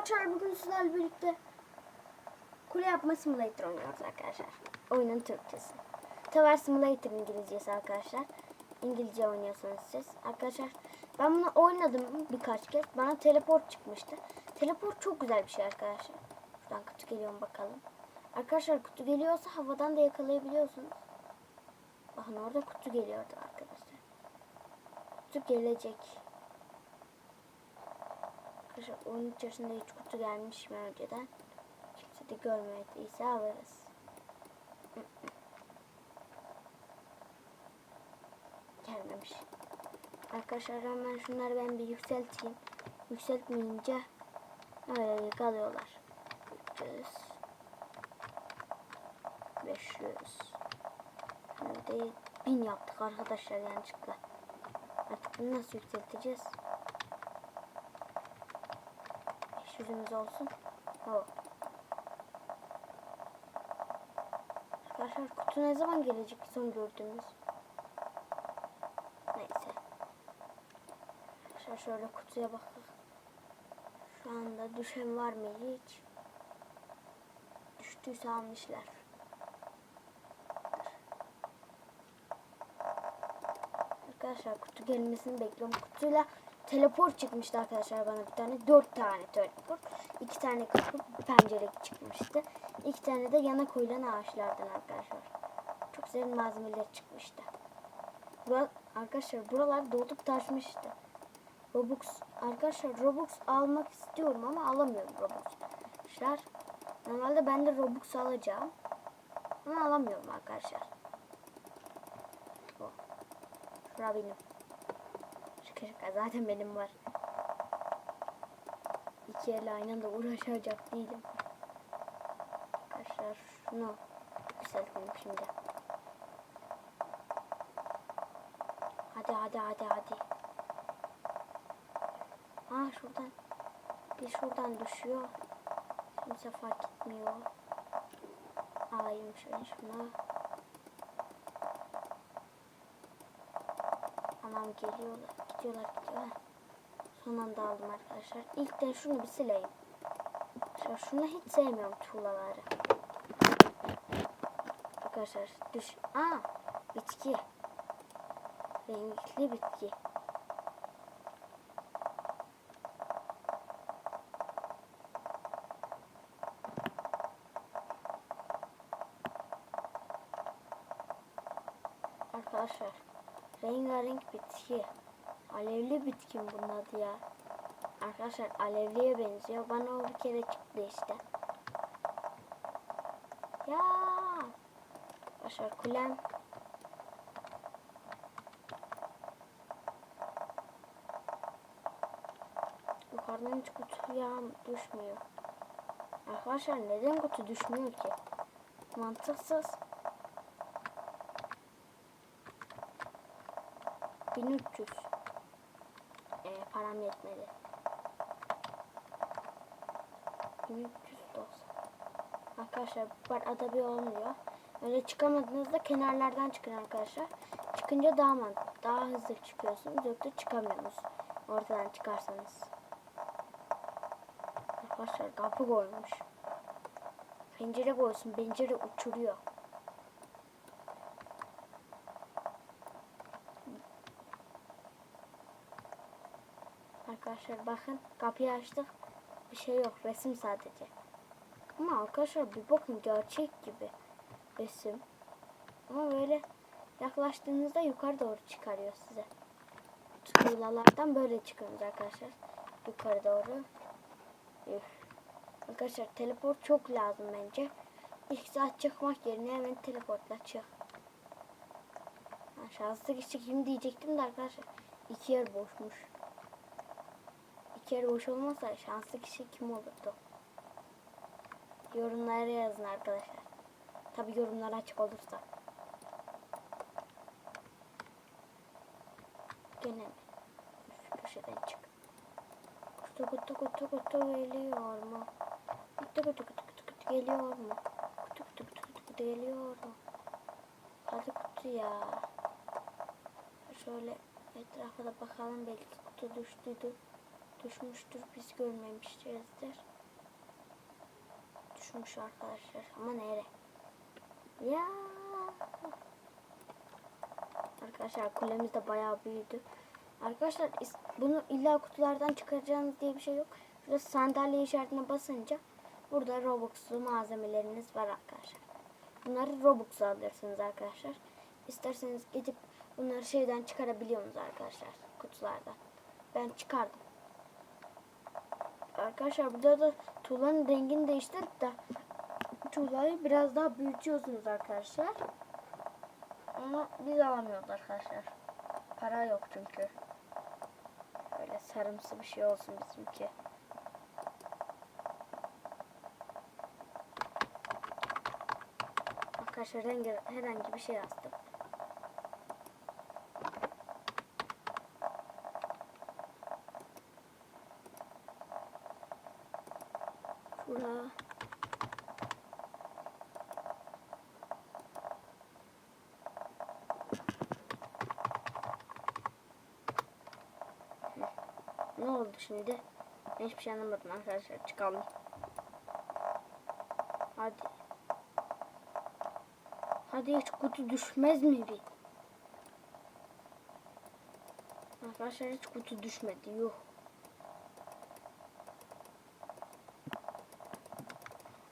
Arkadaşlar bugün sizlerle birlikte kule yapma simulator oynuyoruz arkadaşlar. Oyunun Türkçesi. Tower Simulator İngilizcesi arkadaşlar. İngilizce oynuyorsanız siz. Arkadaşlar ben bunu oynadım birkaç kez. Bana teleport çıkmıştı. Teleport çok güzel bir şey arkadaşlar. Şuradan kutu geliyor bakalım. Arkadaşlar kutu geliyorsa havadan da yakalayabiliyorsunuz. Bakın orada kutu geliyordu arkadaşlar. Kutu gelecek. Arkadaşlar oyun içerisinde hiç kutu gelmiş mi önceden? Kimse de görmediyse alırız. Gelmemiş. Arkadaşlar hemen şunları ben bir yükselteyim. Yükseltmeyince öyle kalıyorlar. 300 500 Şimdi 1000 yaptık arkadaşlar yanlışlıkla. Artık nasıl yükselteceğiz? 500'ümüz olsun. O. Arkadaşlar kutu ne zaman gelecek son gördüğümüz? Neyse. Arkadaşlar şöyle kutuya bakalım. Şu anda düşen var mı hiç? Düştüyse almışlar. Arkadaşlar kutu gelmesini bekliyorum. Kutuyla teleport çıkmıştı arkadaşlar bana bir tane. Dört tane teleport. iki tane kapı pencere çıkmıştı. İki tane de yana koyulan ağaçlardan arkadaşlar. Çok güzel malzemeler çıkmıştı. Bura, arkadaşlar buralar dolup taşmıştı. Robux arkadaşlar Robux almak istiyorum ama alamıyorum Robux. Arkadaşlar normalde ben de Robux alacağım. Ama alamıyorum arkadaşlar. Bu. Şura benim. Şaka zaten benim var. İki elle aynı anda uğraşacak değilim. Arkadaşlar şunu yükseltelim şimdi. Hadi hadi hadi hadi. Aa şuradan. Bir şuradan düşüyor. Kimse fark etmiyor. Alayım şöyle şunu. Anam geliyorlar. Gidiyorlar gidiyorlar. Son anda aldım arkadaşlar. İlk de şunu bir sileyim. Arkadaşlar şunu hiç sevmiyorum tuğlaları. Arkadaşlar düş. Aa bitki. Renkli bitki. Arkadaşlar rengarenk bitki. Alevli bitki mi bunun adı ya? Arkadaşlar alevliye benziyor. Bana o bir kere çıktı işte. Ya. Arkadaşlar kulem. Yukarıdan hiç kutu yağ düşmüyor. Arkadaşlar neden kutu düşmüyor ki? Mantıksız. 1300 ee, param yetmedi 1390 Arkadaşlar bu arada bir olmuyor. Öyle çıkamadığınızda kenarlardan çıkın arkadaşlar. Çıkınca daha mantıklı daha hızlı çıkıyorsunuz yoksa çıkamıyorsunuz ortadan çıkarsanız. Arkadaşlar kapı koymuş. Pencere koysun pencere uçuruyor Arkadaşlar bakın kapıyı açtık. Bir şey yok resim sadece. Ama arkadaşlar bir bakın gerçek gibi resim. Ama böyle yaklaştığınızda yukarı doğru çıkarıyor size. Tuğlalardan böyle çıkıyoruz arkadaşlar. Yukarı doğru. Üf. Arkadaşlar teleport çok lazım bence. İlk saat çıkmak yerine hemen teleportla çık. Şanslı kişi kim diyecektim de arkadaşlar. iki yer boşmuş yer boş olmasa şanslı kişi kim olurdu? Yorumlara yazın arkadaşlar. Tabi yorumlar açık olursa. Gene mi? Şu köşeden çık. Kutu kutu kutu kutu geliyor mu? Kutu kutu kutu kutu kutu geliyor mu? Kutu kutu kutu kutu kutu geliyor mu? Hadi kutu ya. Şöyle etrafa da bakalım belki kutu düştüydü. Düşmüştür biz görmemişizdir. Düşmüş arkadaşlar ama nere? Ya. Arkadaşlar kulemiz de bayağı büyüdü. Arkadaşlar bunu illa kutulardan çıkaracağınız diye bir şey yok. Şurada sandalye işaretine basınca burada Robux'lu malzemeleriniz var arkadaşlar. Bunları Robux'a alırsınız arkadaşlar. İsterseniz gidip bunları şeyden çıkarabiliyorsunuz arkadaşlar kutulardan. Ben çıkardım. Arkadaşlar burada da tuğlanın rengini değiştirip de tuğlayı biraz daha büyütüyorsunuz arkadaşlar. Ama biz alamıyoruz arkadaşlar. Para yok çünkü. Böyle sarımsı bir şey olsun bizimki. Arkadaşlar rengi, herhangi bir şey yazdım. Şura. Ne oldu şimdi? Ben hiçbir şey anlamadım arkadaşlar. Çıkalım. Hadi. Hadi hiç kutu düşmez mi bir? Arkadaşlar hiç kutu düşmedi. Yuh.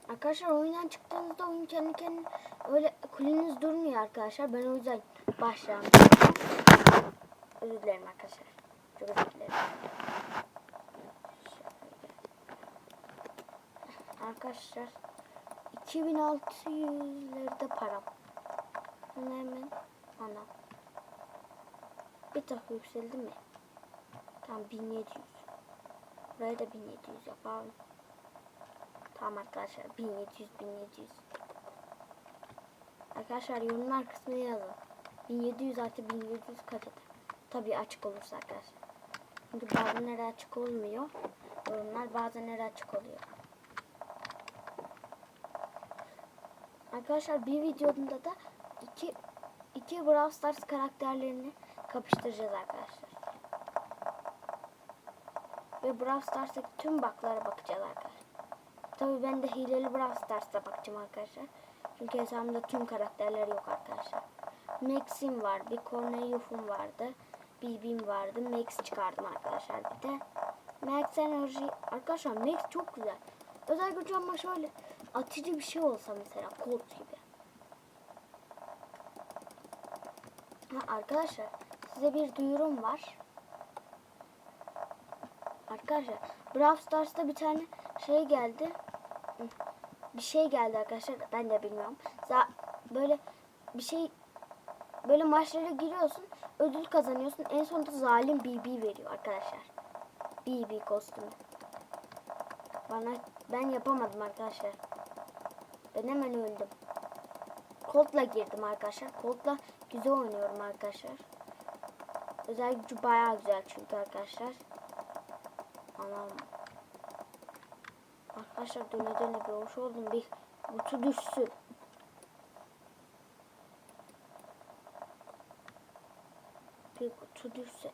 Arkadaşlar oyundan çıktığınızda oyun kendi kendine öyle kuleniz durmuyor arkadaşlar. Ben o yüzden başlayalım. Özür dilerim arkadaşlar. Çok özür dilerim. Arkadaşlar 2600'lerde param. Hemen ana. Bir tak yükseldi mi? Tamam 1700. Buraya da 1700 yapalım. Tamam arkadaşlar 1700 1700. Arkadaşlar yorumlar kısmına yazın. 1700 artı 1700 kaç eder? Tabii açık olursa arkadaşlar. Çünkü bazenleri açık olmuyor. Yorumlar bazenleri açık oluyor. Arkadaşlar bir videomda da iki iki Brawl Stars karakterlerini kapıştıracağız arkadaşlar. Ve Brawl Stars'taki tüm baklara bakacağız arkadaşlar. Tabii ben de hileli Brawl Stars'ta bakacağım arkadaşlar. Çünkü hesabımda tüm karakterler yok arkadaşlar. Max'im var, bir Cornelius'um vardı. BB'm vardı. Max çıkardım arkadaşlar bir de. Max Enerji. Arkadaşlar Max çok güzel. Özel gücü ama şöyle atıcı bir şey olsa mesela Colt gibi. Ha, arkadaşlar size bir duyurum var. Arkadaşlar Brawl Stars'ta bir tane şey geldi. Bir şey geldi arkadaşlar. Ben de bilmiyorum. Böyle bir şey böyle maçlara giriyorsun. Ödül kazanıyorsun. En sonunda zalim BB veriyor arkadaşlar. BB kostümü. Bana ben yapamadım arkadaşlar. Ben hemen öldüm. Colt'la girdim arkadaşlar. Colt'la güzel oynuyorum arkadaşlar. Özel gücü bayağı güzel çünkü arkadaşlar. Anam. Arkadaşlar döne döne bir hoş oldum. Bir butu düşsün. Bir kutu düşse.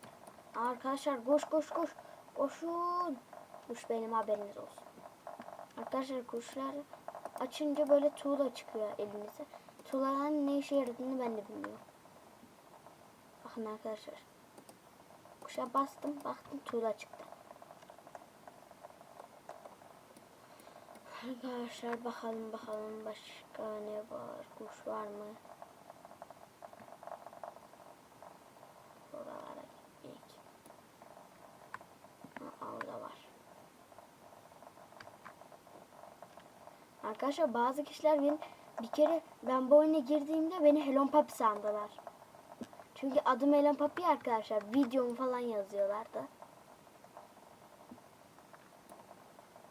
Arkadaşlar koş koş koş. Koşun. Kuş benim haberiniz olsun. Arkadaşlar kuşlar açınca böyle tuğla çıkıyor elimize. Tuğlanın ne işe yaradığını ben de bilmiyorum. Bakın arkadaşlar. Kuşa bastım baktım tuğla çıktı. Arkadaşlar bakalım bakalım başka ne var? Kuş var mı? Oralara gittik. Ha, orada var. Arkadaşlar bazı kişiler beni bir kere ben bu oyuna girdiğimde beni Helon Papi sandılar. Çünkü adım Helon Papi arkadaşlar. Videomu falan yazıyorlardı.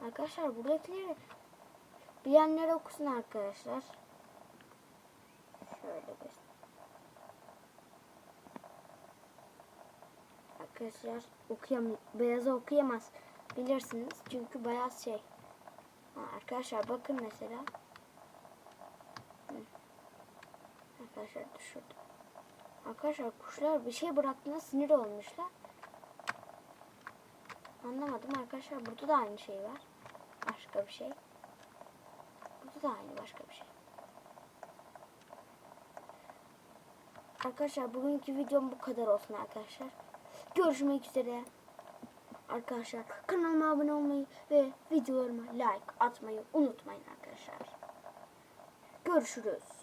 Arkadaşlar buradakileri bilenler okusun arkadaşlar. Şöyle göster. Arkadaşlar okuyam beyazı okuyamaz bilirsiniz çünkü beyaz şey. Arkadaşlar bakın mesela. Hı. Arkadaşlar düşürdüm. Arkadaşlar kuşlar bir şey bıraktığında sinir olmuşlar. Anlamadım arkadaşlar. Burada da aynı şey var. Başka bir şey. Burada da aynı başka bir şey. Arkadaşlar bugünkü videom bu kadar olsun arkadaşlar. Görüşmek üzere. Arkadaşlar kanalıma abone olmayı ve videolarıma like atmayı unutmayın arkadaşlar. Görüşürüz.